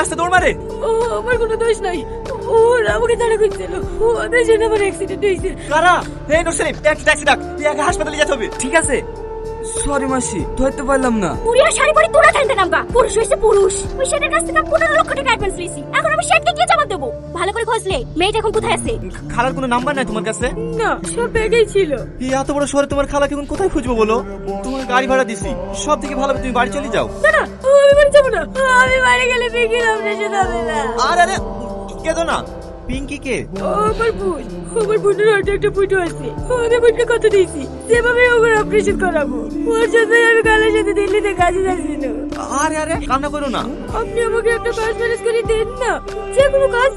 রাস্তা দৌড় মারে? ও আমার কোনো দোষ নাই। ওরা আমাকে তাড়া করছিল। ওদের জন্য আমার অ্যাক্সিডেন্ট হয়েছে। কারা? এই নসরিম ট্যাক্সি ট্যাক্সি ডাক। ইয়াকে হাসপাতালে যেতে হবে। ঠিক আছে? সরি মাসি ধরতে পারলাম না। পুরিয়া শাড়ি পরে তোরা ঠান্ডা নামগা পুরুষ হয়েছে পুরুষ। ওই শেটের কাছ থেকে পনেরো লক্ষ টাকা অ্যাডভান্স লইছি এখন আমি শেটকে কি জবাব দেবো। ভালো করে খোঁজলে মেয়েটা এখন কোথায় আছে? খালার কোনো নাম্বার নাই তোমার কাছে? না সব ব্যাগেই ছিল। এই এত বড় শহরে তোমার খালাকে এখন কোথায় খুঁজবো বলো? তোমার গাড়ি ভাড়া দিছি। সব থেকে ভালো তুমি বাড়ি চলে যাও। না না আমি বাড়ি যাব না। আমি বাড়ি গেলে বেগির আপনার সাথে হবে না। আরে আরে কেঁদো না। পিঙ্কি কে ও আমার বোন। আমার বোনের হাতে একটা ফুটো আছে। আমি বোনকে কত দিয়েছি? যেভাবে ওর অপারেশন করাবো। ওর জন্য আমি কালের সাথে দিল্লিতে কাজে যাচ্ছিল আরে আরে কান্না করো না। আপনি আমাকে একটা কাজ ম্যানেজ করে দেন না। যে কোনো কাজ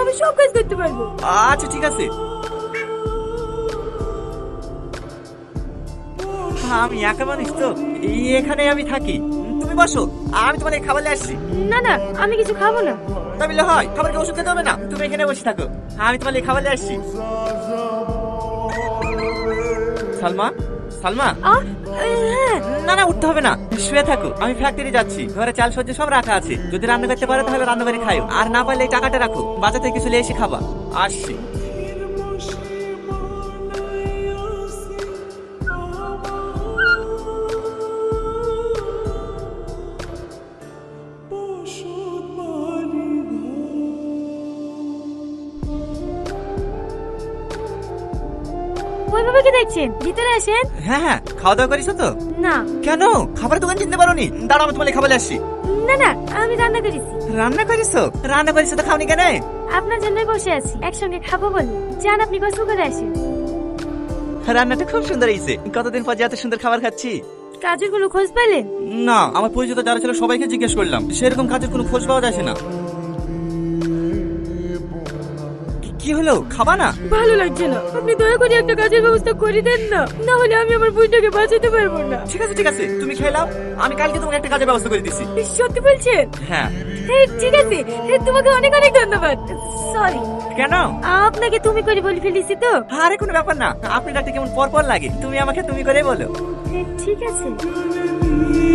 আমি সব কাজ করতে পারব। আচ্ছা ঠিক আছে। আমি একা মানুষ তো। এখানে আমি থাকি। তুমি বসো আমি তোমার খাবার নিয়ে আসছি। না না আমি কিছু খাব না। তবে হয় খাবার কি ওষুধ খেতে হবে না? তুমি এখানে বসে থাকো। আমি তোমার খাবার নিয়ে আসছি। সালমা সালমা। হ্যাঁ। না না উঠতে হবে না। শুয়ে থাকো আমি ফ্যাক্টরি যাচ্ছি। ঘরে চাল সবজি সব রাখা আছে। যদি রান্না করতে পারো তাহলে রান্না করে খাও আর না পারলে টাকাটা রাখো। বাজার থেকে কিছু নিয়ে এসে খাবা। আসছি। ওইভাবে কি দেখছেন? ভিতরে আসেন। হ্যাঁ হ্যাঁ খাওয়া দাওয়া করিস তো? না। কেন? খাবার দোকান চিনতে পারো নি দাঁড়াও আমি তোমার খাবার আসছি। না না আমি রান্না করেছি। রান্না করিস রান্না করিস তো খাওনি কেন? আপনার জন্যই বসে আছি একসঙ্গে খাব বলে। যান আপনি গোসল করে আসেন। রান্নাটা খুব সুন্দর হয়েছে। কতদিন পর যে এত সুন্দর খাবার খাচ্ছি? কাজের কোনো খোঁজ পেলেন? না আমার পরিচিত যারা ছিল সবাইকে জিজ্ঞেস করলাম। সেরকম কাজের কোনো খোঁজ পাওয়া যাচ্ছে না। কি- হলো? খাবা না? ভালো লাগছে না। আপনি দয়া করে একটা কাজের ব্যবস্থা করে দেন না। না হলে আমি আমার বইটাকে বাঁচাতে পারব না। ঠিক আছে ঠিক আছে। তুমি খেয়ে নাও। আমি কালকে তোমাকে একটা কাজের ব্যবস্থা করে দিচ্ছি সত্যি বলছেন? হ্যাঁ। ঠিক আছে। তোমাকে অনেক অনেক ধন্যবাদ। সরি। কেন? আপনাকে তুমি করে বলে ফেলেছি তো। আরে কোনো ব্যাপার না। আপনি ডাকতে কেমন পর পর লাগে। তুমি আমাকে তুমি করে বলো। ঠিক আছে।